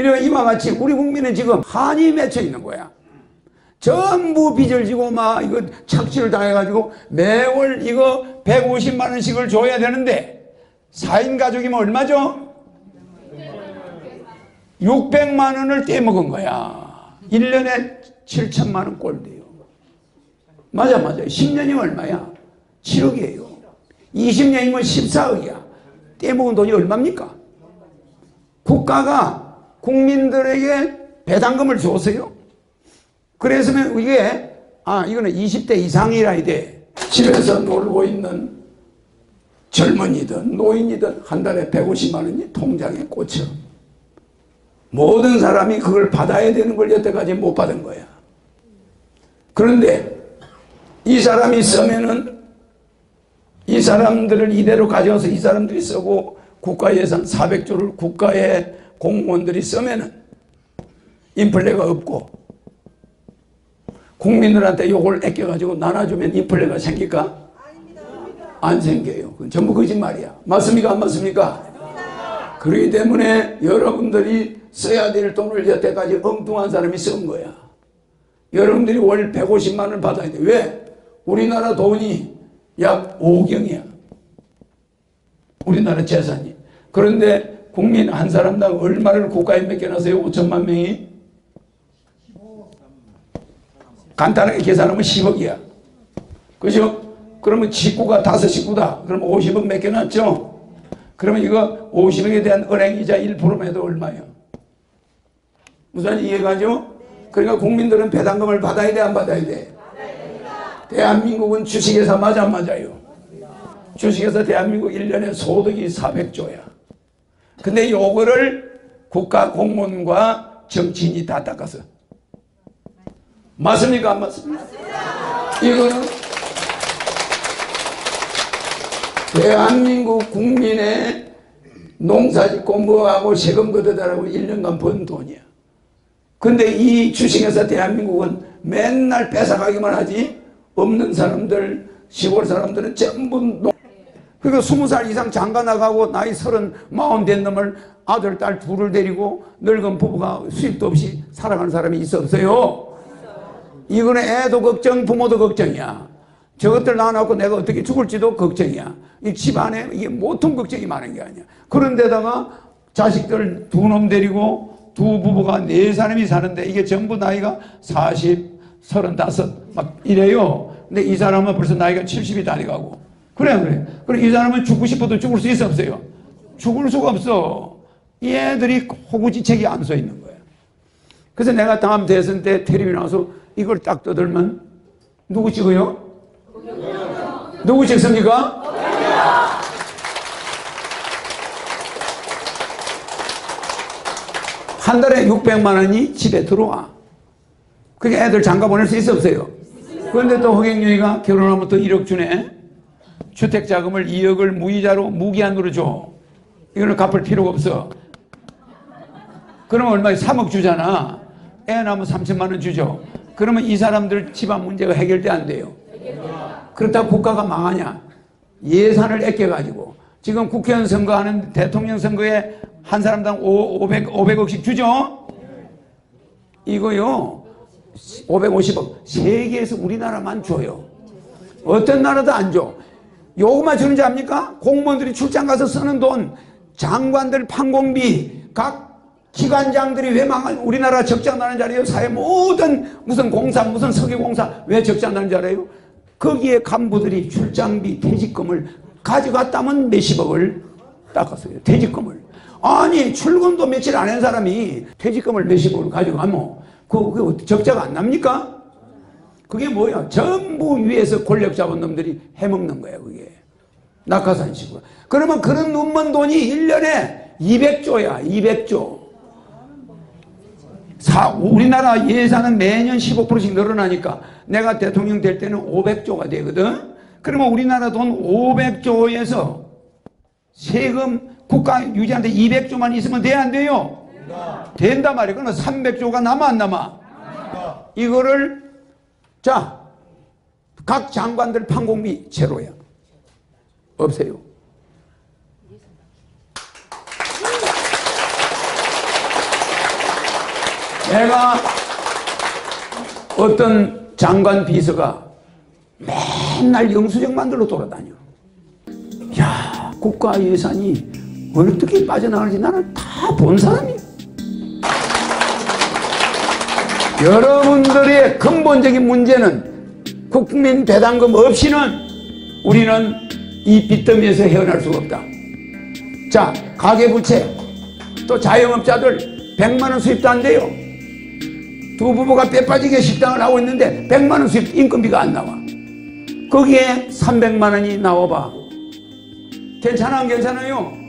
이런 이와 같이 우리 국민은 지금 한이 맺혀 있는 거야. 전부 빚을 지고 막 이거 착취를 당해가지고 매월 이거 150만 원씩을 줘야 되는데 4인 가족이면 얼마죠? 600만 원을 떼먹은 거야. 1년에 7천만 원 꼴돼요. 맞아 맞아. 10년이면 얼마야? 7억이에요. 20년이면 14억이야. 떼먹은 돈이 얼마입니까? 국가가 국민들에게 배당금을 줬어요. 그래서 이게 아 이거는 20대 이상이라 이돼. 집에서 놀고 있는 젊은이든 노인이든 한 달에 150만 원이 통장에 꽂혀. 모든 사람이 그걸 받아야 되는 걸 여태까지 못 받은 거야. 그런데 이 사람이 쓰면은 이 사람들을 이대로 가져와서 이 사람들이 쓰고 국가 예산 400조를 국가의 공무원들이 쓰면은 인플레가 없고 국민들한테 요걸 아껴가지고 나눠주면 인플레가 생길까? 안 생겨요. 그건 전부 거짓말이야. 맞습니까? 안 맞습니까? 그렇기 때문에 여러분들이 써야 될 돈을 여태까지 엉뚱한 사람이 쓴 거야. 여러분들이 월 150만 원 받아야 돼. 왜? 우리나라 돈이 약 5경이야. 우리나라 재산이. 그런데 국민 한 사람당 얼마를 국가에 맡겨놨어요? 5천만 명이? 간단하게 계산하면 10억이야. 그죠? 그러면 식구가 다섯 식구다. 그럼 50억 맡겨놨죠? 그러면 이거 50억에 대한 은행이자 1%면 해도 얼마예요? 무슨 이해가죠? 그러니까 국민들은 배당금을 받아야 돼, 안 받아야 돼? 대한민국은 주식회사 맞아, 안 맞아요? 주식회사 대한민국 1년에 소득이 400조야. 근데 요거를 국가 공무원과 정치인이 다 닦아서. 맞습니까? 안 맞습니까? 이거는 대한민국 국민의 농사짓고 뭐하고 세금 걷어달라고 1년간 번 돈이야. 근데 이 주식회사 대한민국은 맨날 뺏어가기만 하지 없는 사람들 시골 사람들은 전부 농... 그러니까 스무 살 이상 장가 나가고 나이 서른 마흔 된 놈을 아들 딸 둘을 데리고 늙은 부부가 수입도 없이 살아가는 사람이 있어 없어요? 이거는 애도 걱정 부모도 걱정이야. 저것들 낳아놓고 내가 어떻게 죽을지도 걱정이야. 이 집안에 이게 모통 걱정이 많은 게 아니야. 그런데다가 자식들 두 놈 데리고 두 부부가 네 사람이 사는데 이게 전부 나이가 40, 35, 막 이래요. 근데 이 사람은 벌써 나이가 70이 다 돼가고. 그래, 그래. 그래, 이 사람은 죽고 싶어도 죽을 수 있어, 없어요? 죽을 수가 없어. 이 애들이 호구지책이 안 서 있는 거야. 그래서 내가 다음 대선 때 텔레비 나와서 이걸 딱 떠들면 누구 찍어요? 누구 찍습니까? 한 달에 600만 원이 집에 들어와. 그게 애들 장가 보낼 수 있어 없어요? 그런데 또 허경영이가 결혼하면 또 1억 주네. 주택 자금을 2억을 무이자로 무기한으로 줘. 이거는 갚을 필요가 없어. 그러면 얼마에 3억 주잖아. 애 낳으면 3천만 원 주죠. 그러면 이 사람들 집안 문제가 해결돼 안 돼요. 그렇다고 국가가 망하냐? 예산을 아껴가지고 지금 국회의원 선거하는 대통령 선거에 한 사람당 500, 500억씩 주죠? 이거요. 550억. 세계에서 우리나라만 줘요. 어떤 나라도 안 줘. 요것만 주는 지 압니까? 공무원들이 출장 가서 쓰는 돈, 장관들 판공비, 각 기관장들이 왜 망한 우리나라 적장 나는 자리에요? 사회 모든 무슨 공사, 무슨 석유공사 왜 적장 나는 줄 알아요? 거기에 간부들이 출장비, 퇴직금을 가져갔다면 몇십억을 닦았어요. 퇴직금을. 아니 출근도 며칠 안 한 사람이 퇴직금을 몇십억을 가져가면 그, 그 적자가 안 납니까? 그게 뭐야? 전부 위에서 권력 잡은 놈들이 해먹는 거야, 그게. 낙하산식으로. 그러면 그런 눈먼 돈이 1년에 200조야, 200조. 사, 우리나라 예산은 매년 15%씩 늘어나니까 내가 대통령 될 때는 500조가 되거든. 그러면 우리나라 돈 500조에서 세금 국가 유지하는데 200조만 있으면 돼, 안 돼요? 된단 말이에요. 그러면 300조가 남아, 안 남아? 이거를, 자, 각 장관들 판공비 제로야. 없어요. 내가 어떤 장관 비서가 맨날 영수증 만들러 돌아다녀. 야, 국가 예산이 어떻게 빠져나갈지 나는 다 본 사람이 여러분들의 근본적인 문제는 국민 배당금 없이는 우리는 이 빚더미에서 헤어날 수가 없다. 자, 가계부채, 또 자영업자들 100만 원 수입도 안 돼요. 두 부부가 빼빠지게 식당을 하고 있는데 100만 원 수입 인건비가 안 나와. 거기에 300만 원이 나와봐. 괜찮아 안 괜찮아요?